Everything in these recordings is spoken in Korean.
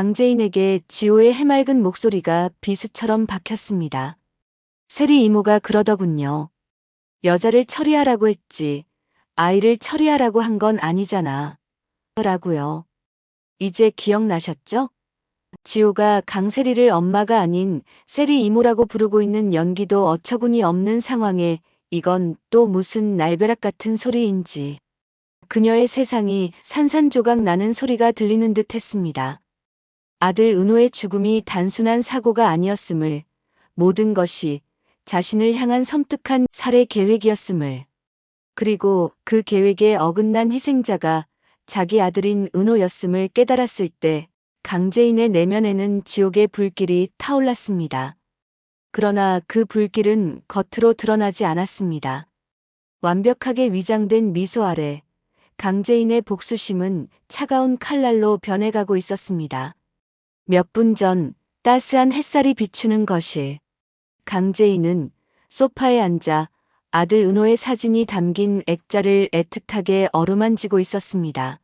강재인에게 지호의 해맑은 목소리가 비수처럼 박혔습니다. 세리 이모가 그러더군요. 여자를 처리하라고 했지. 아이를 처리하라고 한 건 아니잖아. 라고요. 이제 기억나셨죠? 지호가 강세리를 엄마가 아닌 세리 이모라고 부르고 있는 연기도 어처구니 없는 상황에 이건 또 무슨 날벼락 같은 소리인지. 그녀의 세상이 산산조각 나는 소리가 들리는 듯 했습니다. 아들 은호의 죽음이 단순한 사고가 아니었음을, 모든 것이 자신을 향한 섬뜩한 살해 계획이었음을, 그리고 그 계획에 어긋난 희생자가 자기 아들인 은호였음을 깨달았을 때 강재인의 내면에는 지옥의 불길이 타올랐습니다. 그러나 그 불길은 겉으로 드러나지 않았습니다. 완벽하게 위장된 미소 아래 강재인의 복수심은 차가운 칼날로 변해가고 있었습니다. 몇 분 전 따스한 햇살이 비추는 거실. 강재인은 소파에 앉아 아들 은호의 사진이 담긴 액자를 애틋하게 어루만지고 있었습니다.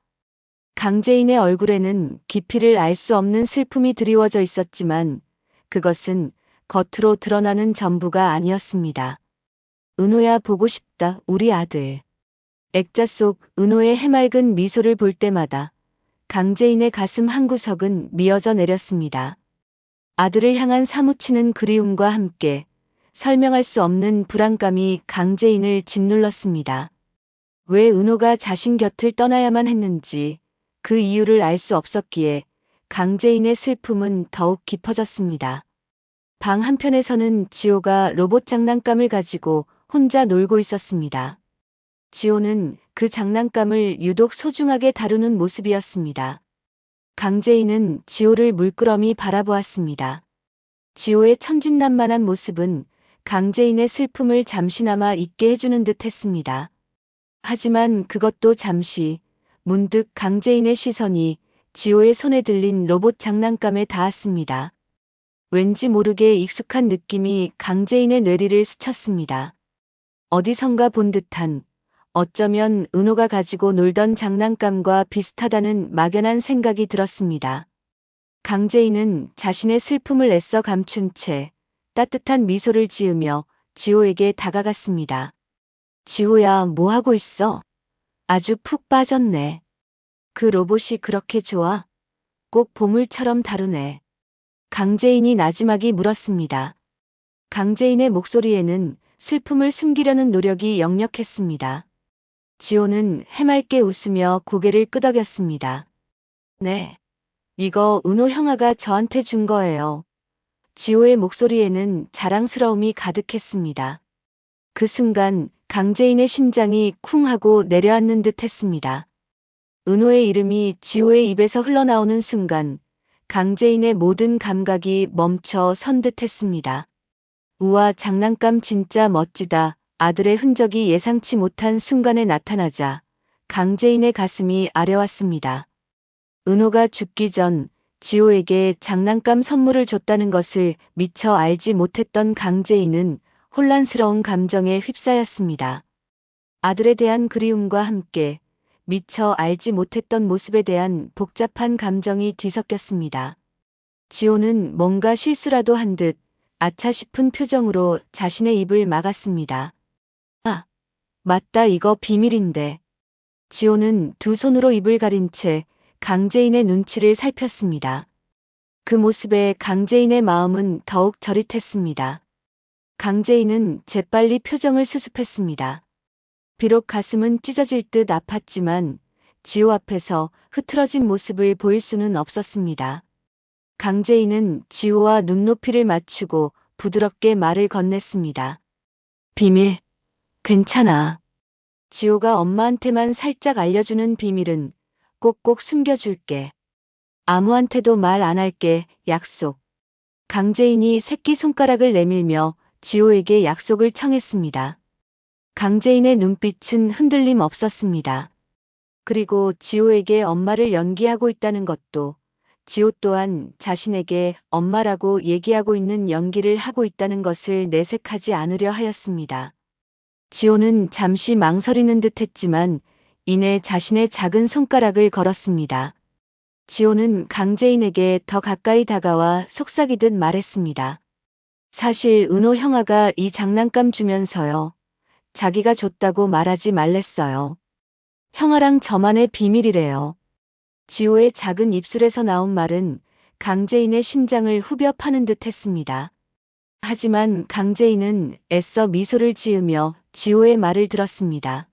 강재인의 얼굴에는 깊이를 알 수 없는 슬픔이 드리워져 있었지만 그것은 겉으로 드러나는 전부가 아니었습니다. 은호야 보고 싶다, 우리 아들. 액자 속 은호의 해맑은 미소를 볼 때마다 강재인의 가슴 한구석은 미어져 내렸습니다. 아들을 향한 사무치는 그리움과 함께 설명할 수 없는 불안감이 강재인을 짓눌렀습니다. 왜 은호가 자신 곁을 떠나야만 했는지 그 이유를 알 수 없었기에 강재인의 슬픔은 더욱 깊어졌습니다. 방 한편에서는 지호가 로봇 장난감을 가지고 혼자 놀고 있었습니다. 지호는 그 장난감을 유독 소중하게 다루는 모습이었습니다. 강재인은 지호를 물끄러미 바라보았습니다. 지호의 천진난만한 모습은 강재인의 슬픔을 잠시나마 잊게 해주는 듯 했습니다. 하지만 그것도 잠시 문득 강재인의 시선이 지호의 손에 들린 로봇 장난감에 닿았습니다. 왠지 모르게 익숙한 느낌이 강재인의 뇌리를 스쳤습니다. 어디선가 본 듯한 어쩌면 은호가 가지고 놀던 장난감과 비슷하다는 막연한 생각이 들었습니다. 강재인은 자신의 슬픔을 애써 감춘 채 따뜻한 미소를 지으며 지호에게 다가갔습니다. 지호야, 뭐 하고 있어? 아주 푹 빠졌네. 그 로봇이 그렇게 좋아? 꼭 보물처럼 다루네. 강재인이 나지막이 물었습니다. 강재인의 목소리에는 슬픔을 숨기려는 노력이 역력했습니다. 지호는 해맑게 웃으며 고개를 끄덕였습니다. 네. 이거 은호 형아가 저한테 준 거예요. 지호의 목소리에는 자랑스러움이 가득했습니다. 그 순간 강재인의 심장이 쿵 하고 내려앉는 듯 했습니다. 은호의 이름이 지호의 입에서 흘러나오는 순간 강재인의 모든 감각이 멈춰 선 듯 했습니다. 우와 장난감 진짜 멋지다. 아들의 흔적이 예상치 못한 순간에 나타나자 강재인의 가슴이 아려왔습니다. 은호가 죽기 전 지호에게 장난감 선물을 줬다는 것을 미처 알지 못했던 강재인은 혼란스러운 감정에 휩싸였습니다. 아들에 대한 그리움과 함께 미처 알지 못했던 모습에 대한 복잡한 감정이 뒤섞였습니다. 지호는 뭔가 실수라도 한 듯 아차 싶은 표정으로 자신의 입을 막았습니다. 아, 맞다 이거 비밀인데. 지호는 두 손으로 입을 가린 채 강재인의 눈치를 살폈습니다. 그 모습에 강재인의 마음은 더욱 저릿했습니다. 강재인은 재빨리 표정을 수습했습니다. 비록 가슴은 찢어질 듯 아팠지만 지호 앞에서 흐트러진 모습을 보일 수는 없었습니다. 강재인은 지호와 눈높이를 맞추고 부드럽게 말을 건넸습니다. 비밀, 괜찮아. 지호가 엄마한테만 살짝 알려주는 비밀은 꼭꼭 숨겨줄게. 아무한테도 말 안 할게, 약속. 강재인이 새끼 손가락을 내밀며 지호에게 약속을 청했습니다. 강재인의 눈빛은 흔들림 없었습니다. 그리고 지호에게 엄마를 연기하고 있다는 것도 지호 또한 자신에게 엄마라고 얘기하고 있는 연기를 하고 있다는 것을 내색하지 않으려 하였습니다. 지호는 잠시 망설이는 듯 했지만 이내 자신의 작은 손가락을 걸었습니다. 지호는 강재인에게 더 가까이 다가와 속삭이듯 말했습니다. 사실 은호 형아가 이 장난감 주면서요. 자기가 줬다고 말하지 말랬어요. 형아랑 저만의 비밀이래요. 지호의 작은 입술에서 나온 말은 강재인의 심장을 후벼 파는 듯 했습니다. 하지만 강재인은 애써 미소를 지으며 지호의 말을 들었습니다.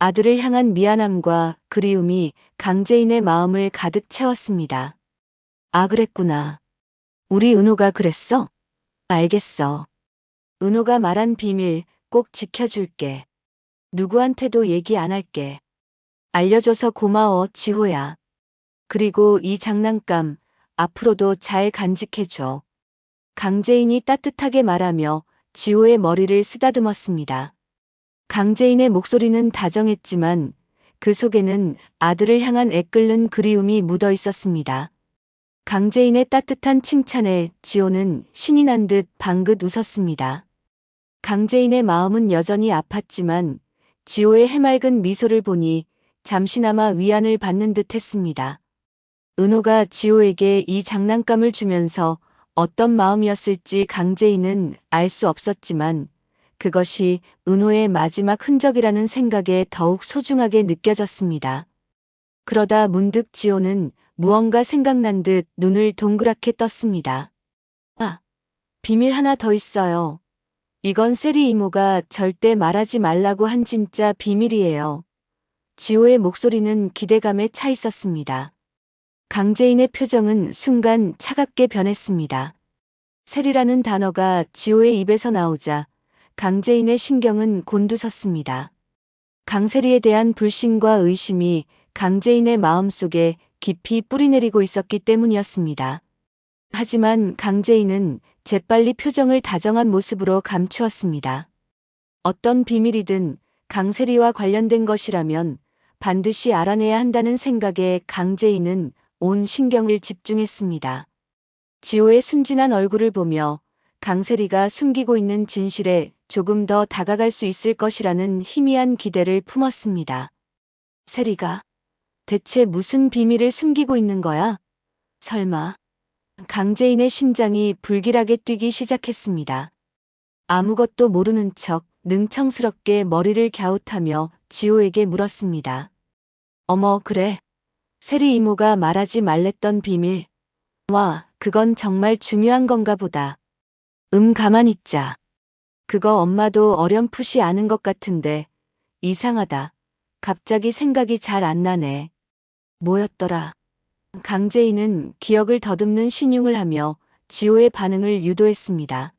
아들을 향한 미안함과 그리움이 강재인의 마음을 가득 채웠습니다. 아, 그랬구나. 우리 은호가 그랬어? 알겠어. 은호가 말한 비밀 꼭 지켜줄게. 누구한테도 얘기 안 할게. 알려줘서 고마워, 지호야. 그리고 이 장난감 앞으로도 잘 간직해줘. 강재인이 따뜻하게 말하며 지호의 머리를 쓰다듬었습니다. 강재인의 목소리는 다정했지만 그 속에는 아들을 향한 애끓는 그리움이 묻어 있었습니다. 강재인의 따뜻한 칭찬에 지호는 신이 난 듯 방긋 웃었습니다. 강재인의 마음은 여전히 아팠지만 지호의 해맑은 미소를 보니 잠시나마 위안을 받는 듯 했습니다. 은호가 지호에게 이 장난감을 주면서 어떤 마음이었을지 강재인은 알 수 없었지만 그것이 은호의 마지막 흔적이라는 생각에 더욱 소중하게 느껴졌습니다. 그러다 문득 지호는 무언가 생각난 듯 눈을 동그랗게 떴습니다. 아, 비밀 하나 더 있어요. 이건 세리 이모가 절대 말하지 말라고 한 진짜 비밀이에요. 지호의 목소리는 기대감에 차 있었습니다. 강재인의 표정은 순간 차갑게 변했습니다. 세리라는 단어가 지호의 입에서 나오자 강재인의 신경은 곤두섰습니다. 강세리에 대한 불신과 의심이 강재인의 마음속에 깊이 뿌리내리고 있었기 때문이었습니다. 하지만 강재인은 재빨리 표정을 다정한 모습으로 감추었습니다. 어떤 비밀이든 강세리와 관련된 것이라면 반드시 알아내야 한다는 생각에 강재인은 온 신경을 집중했습니다. 지호의 순진한 얼굴을 보며 강세리가 숨기고 있는 진실에 조금 더 다가갈 수 있을 것이라는 희미한 기대를 품었습니다. 세리가 대체 무슨 비밀을 숨기고 있는 거야? 설마. 강재인의 심장이 불길하게 뛰기 시작했습니다. 아무것도 모르는 척 능청스럽게 머리를 갸웃하며 지호에게 물었습니다. 어머, 그래. 세리 이모가 말하지 말랬던 비밀. 와, 그건 정말 중요한 건가 보다. 음, 가만 있자. 그거 엄마도 어렴풋이 아는 것 같은데, 이상하다. 갑자기 생각이 잘 안 나네. 뭐였더라? 강재인은 기억을 더듬는 신용을 하며 지호의 반응을 유도했습니다.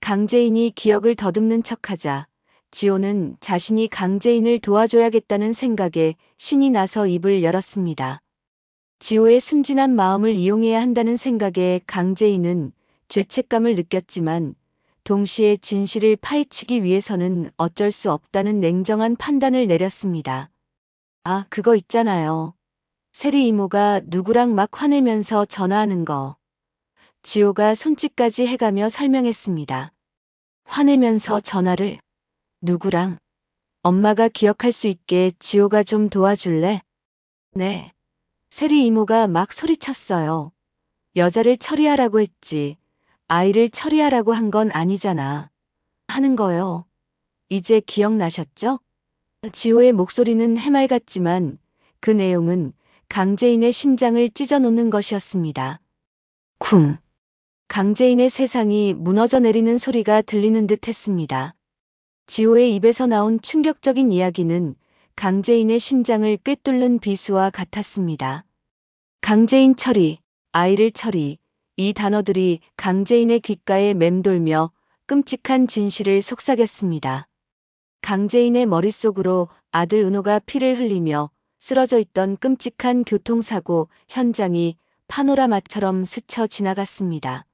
강재인이 기억을 더듬는 척하자 지호는 자신이 강재인을 도와줘야겠다는 생각에 신이 나서 입을 열었습니다. 지호의 순진한 마음을 이용해야 한다는 생각에 강재인은 죄책감을 느꼈지만 동시에 진실을 파헤치기 위해서는 어쩔 수 없다는 냉정한 판단을 내렸습니다. 아, 그거 있잖아요. 세리 이모가 누구랑 막 화내면서 전화하는 거. 지호가 손짓까지 해가며 설명했습니다. 화내면서 전화를 누구랑? 엄마가 기억할 수 있게 지호가 좀 도와줄래? 네. 세리 이모가 막 소리쳤어요. 여자를 처리하라고 했지. 아이를 처리하라고 한 건 아니잖아. 하는 거요. 이제 기억나셨죠? 지호의 목소리는 해맑았지만 그 내용은 강재인의 심장을 찢어놓는 것이었습니다. 쿵. 강재인의 세상이 무너져 내리는 소리가 들리는 듯 했습니다. 지호의 입에서 나온 충격적인 이야기는 강재인의 심장을 꿰뚫는 비수와 같았습니다. 강재인 처리, 아이를 처리, 이 단어들이 강재인의 귓가에 맴돌며 끔찍한 진실을 속삭였습니다. 강재인의 머릿속으로 아들 은호가 피를 흘리며 쓰러져 있던 끔찍한 교통사고 현장이 파노라마처럼 스쳐 지나갔습니다.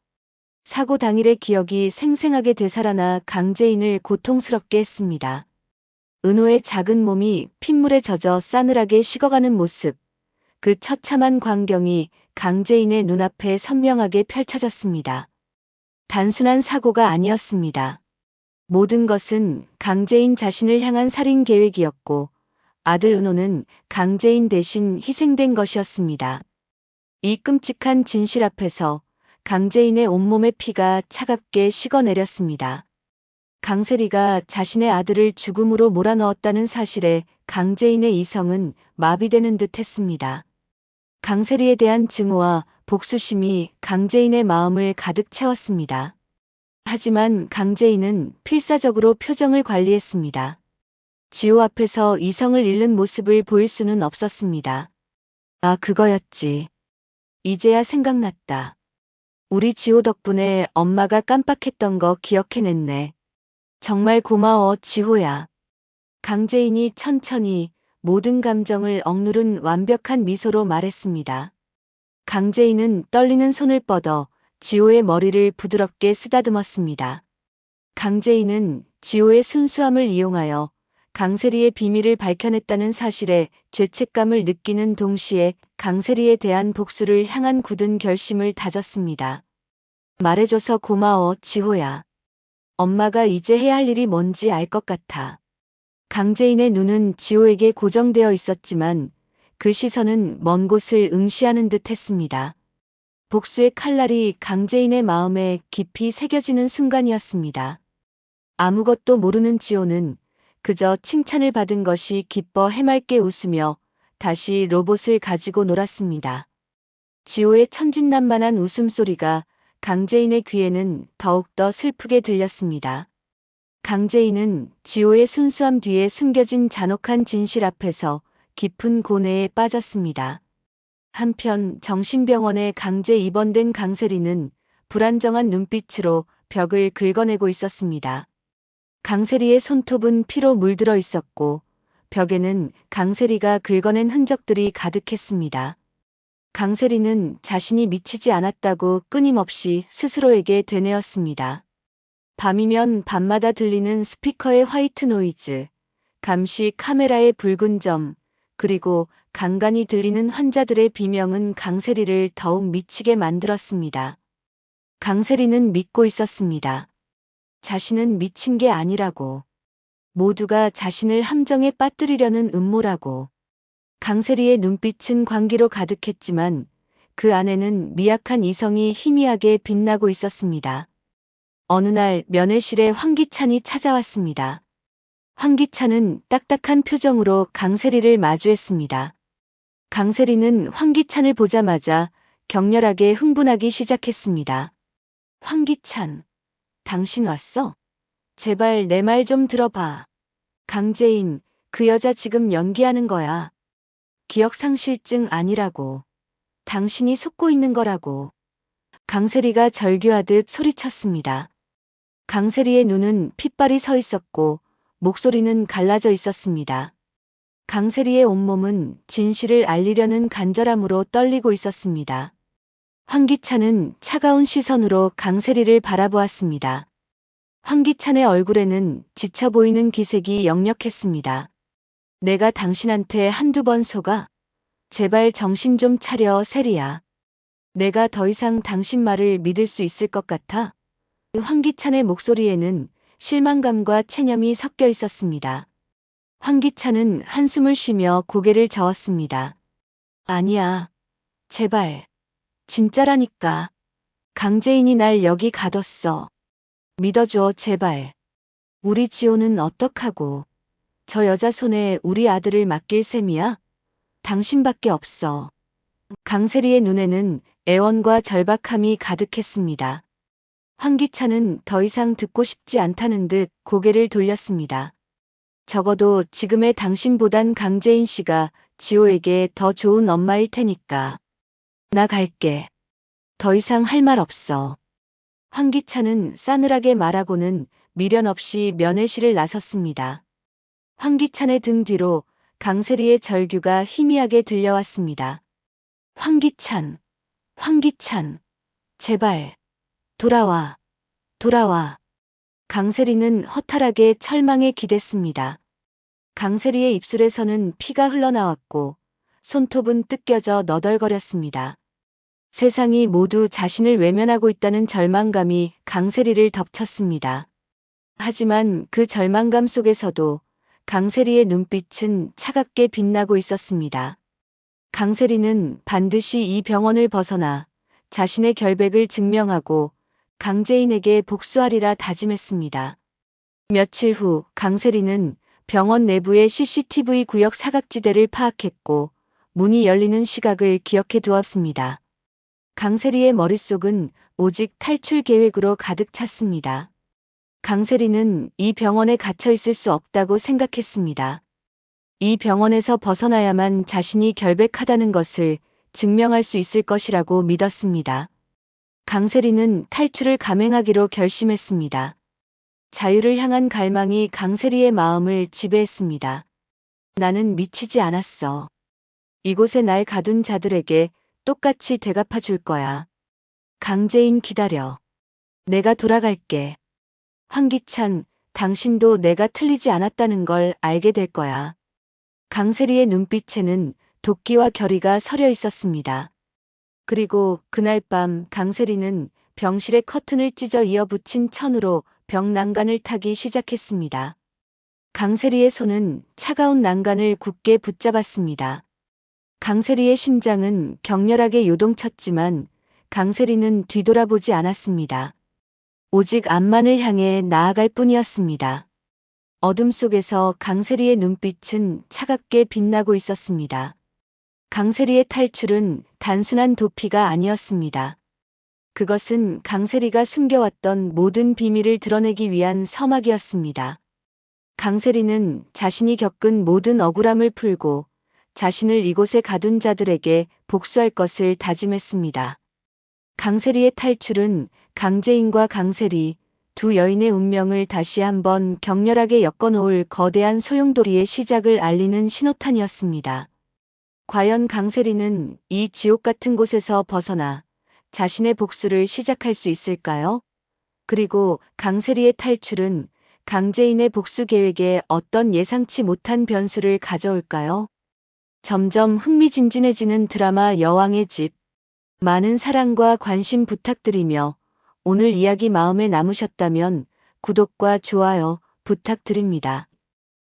사고 당일의 기억이 생생하게 되살아나 강재인을 고통스럽게 했습니다. 은호의 작은 몸이 핏물에 젖어 싸늘하게 식어가는 모습, 그 처참한 광경이 강재인의 눈앞에 선명하게 펼쳐졌습니다. 단순한 사고가 아니었습니다. 모든 것은 강재인 자신을 향한 살인 계획이었고 아들 은호는 강재인 대신 희생된 것이었습니다. 이 끔찍한 진실 앞에서 강재인의 온몸의 피가 차갑게 식어내렸습니다. 강세리가 자신의 아들을 죽음으로 몰아넣었다는 사실에 강재인의 이성은 마비되는 듯 했습니다. 강세리에 대한 증오와 복수심이 강재인의 마음을 가득 채웠습니다. 하지만 강재인은 필사적으로 표정을 관리했습니다. 지호 앞에서 이성을 잃는 모습을 보일 수는 없었습니다. 아, 그거였지. 이제야 생각났다. 우리 지호 덕분에 엄마가 깜빡했던 거 기억해냈네. 정말 고마워, 지호야. 강재인이 천천히 모든 감정을 억누른 완벽한 미소로 말했습니다. 강재인은 떨리는 손을 뻗어 지호의 머리를 부드럽게 쓰다듬었습니다. 강재인은 지호의 순수함을 이용하여 강세리의 비밀을 밝혀냈다는 사실에 죄책감을 느끼는 동시에 강세리에 대한 복수를 향한 굳은 결심을 다졌습니다. 말해줘서 고마워, 지호야. 엄마가 이제 해야 할 일이 뭔지 알 것 같아. 강재인의 눈은 지호에게 고정되어 있었지만 그 시선은 먼 곳을 응시하는 듯 했습니다. 복수의 칼날이 강재인의 마음에 깊이 새겨지는 순간이었습니다. 아무것도 모르는 지호는 그저 칭찬을 받은 것이 기뻐 해맑게 웃으며 다시 로봇을 가지고 놀았습니다. 지호의 천진난만한 웃음소리가 강재인의 귀에는 더욱더 슬프게 들렸습니다. 강재인은 지호의 순수함 뒤에 숨겨진 잔혹한 진실 앞에서 깊은 고뇌에 빠졌습니다. 한편 정신병원에 강제 입원된 강세리는 불안정한 눈빛으로 벽을 긁어내고 있었습니다. 강세리의 손톱은 피로 물들어 있었고 벽에는 강세리가 긁어낸 흔적들이 가득했습니다. 강세리는 자신이 미치지 않았다고 끊임없이 스스로에게 되뇌었습니다. 밤이면 밤마다 들리는 스피커의 화이트 노이즈, 감시 카메라의 붉은 점, 그리고 간간히 들리는 환자들의 비명은 강세리를 더욱 미치게 만들었습니다. 강세리는 믿고 있었습니다. 자신은 미친 게 아니라고. 모두가 자신을 함정에 빠뜨리려는 음모라고. 강세리의 눈빛은 광기로 가득했지만 그 안에는 미약한 이성이 희미하게 빛나고 있었습니다. 어느 날 면회실에 황기찬이 찾아왔습니다. 황기찬은 딱딱한 표정으로 강세리를 마주했습니다. 강세리는 황기찬을 보자마자 격렬하게 흥분하기 시작했습니다. 황기찬, 당신 왔어? 제발 내 말 좀 들어봐. 강재인, 그 여자 지금 연기하는 거야. 기억상실증 아니라고. 당신이 속고 있는 거라고. 강세리가 절규하듯 소리쳤습니다. 강세리의 눈은 핏발이 서 있었고 목소리는 갈라져 있었습니다. 강세리의 온몸은 진실을 알리려는 간절함으로 떨리고 있었습니다. 황기찬은 차가운 시선으로 강세리를 바라보았습니다. 황기찬의 얼굴에는 지쳐 보이는 기색이 역력했습니다. 내가 당신한테 한두 번 속아? 제발 정신 좀 차려, 세리야. 내가 더 이상 당신 말을 믿을 수 있을 것 같아? 황기찬의 목소리에는 실망감과 체념이 섞여 있었습니다. 황기찬은 한숨을 쉬며 고개를 저었습니다. 아니야. 제발. 진짜라니까. 강재인이 날 여기 가뒀어. 믿어줘, 제발. 우리 지호는 어떡하고. 저 여자 손에 우리 아들을 맡길 셈이야? 당신밖에 없어. 강세리의 눈에는 애원과 절박함이 가득했습니다. 황기찬은 더 이상 듣고 싶지 않다는 듯 고개를 돌렸습니다. 적어도 지금의 당신보단 강재인 씨가 지호에게 더 좋은 엄마일 테니까. 나 갈게. 더 이상 할 말 없어. 황기찬은 싸늘하게 말하고는 미련 없이 면회실을 나섰습니다. 황기찬의 등 뒤로 강세리의 절규가 희미하게 들려왔습니다. 황기찬, 황기찬, 제발. 돌아와, 돌아와. 강세리는 허탈하게 철망에 기댔습니다. 강세리의 입술에서는 피가 흘러나왔고 손톱은 뜯겨져 너덜거렸습니다. 세상이 모두 자신을 외면하고 있다는 절망감이 강세리를 덮쳤습니다. 하지만 그 절망감 속에서도 강세리의 눈빛은 차갑게 빛나고 있었습니다. 강세리는 반드시 이 병원을 벗어나 자신의 결백을 증명하고 강재인에게 복수하리라 다짐했습니다. 며칠 후 강세리는 병원 내부의 CCTV 구역 사각지대를 파악했고 문이 열리는 시각을 기억해 두었습니다. 강세리의 머릿속은 오직 탈출 계획으로 가득 찼습니다. 강세리는 이 병원에 갇혀 있을 수 없다고 생각했습니다. 이 병원에서 벗어나야만 자신이 결백하다는 것을 증명할 수 있을 것이라고 믿었습니다. 강세리는 탈출을 감행하기로 결심했습니다. 자유를 향한 갈망이 강세리의 마음을 지배했습니다. 나는 미치지 않았어. 이곳에 날 가둔 자들에게 똑같이 되갚아 줄 거야. 강재인 기다려. 내가 돌아갈게. 황기찬, 당신도 내가 틀리지 않았다는 걸 알게 될 거야. 강세리의 눈빛에는 도끼와 결의가 서려 있었습니다. 그리고 그날 밤 강세리는 병실의 커튼을 찢어 이어 붙인 천으로 벽 난간을 타기 시작했습니다. 강세리의 손은 차가운 난간을 굳게 붙잡았습니다. 강세리의 심장은 격렬하게 요동쳤지만 강세리는 뒤돌아보지 않았습니다. 오직 앞만을 향해 나아갈 뿐이었습니다. 어둠 속에서 강세리의 눈빛은 차갑게 빛나고 있었습니다. 강세리의 탈출은 단순한 도피가 아니었습니다. 그것은 강세리가 숨겨왔던 모든 비밀을 드러내기 위한 서막이었습니다. 강세리는 자신이 겪은 모든 억울함을 풀고 자신을 이곳에 가둔 자들에게 복수할 것을 다짐했습니다. 강세리의 탈출은 강재인과 강세리 두 여인의 운명을 다시 한번 격렬하게 엮어놓을 거대한 소용돌이의 시작을 알리는 신호탄이었습니다. 과연 강세리는 이 지옥 같은 곳에서 벗어나 자신의 복수를 시작할 수 있을까요? 그리고 강세리의 탈출은 강재인의 복수 계획에 어떤 예상치 못한 변수를 가져올까요? 점점 흥미진진해지는 드라마 여왕의 집. 많은 사랑과 관심 부탁드리며 오늘 이야기 마음에 남으셨다면 구독과 좋아요 부탁드립니다.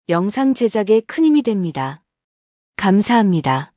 영상 제작에 큰 힘이 됩니다. 감사합니다.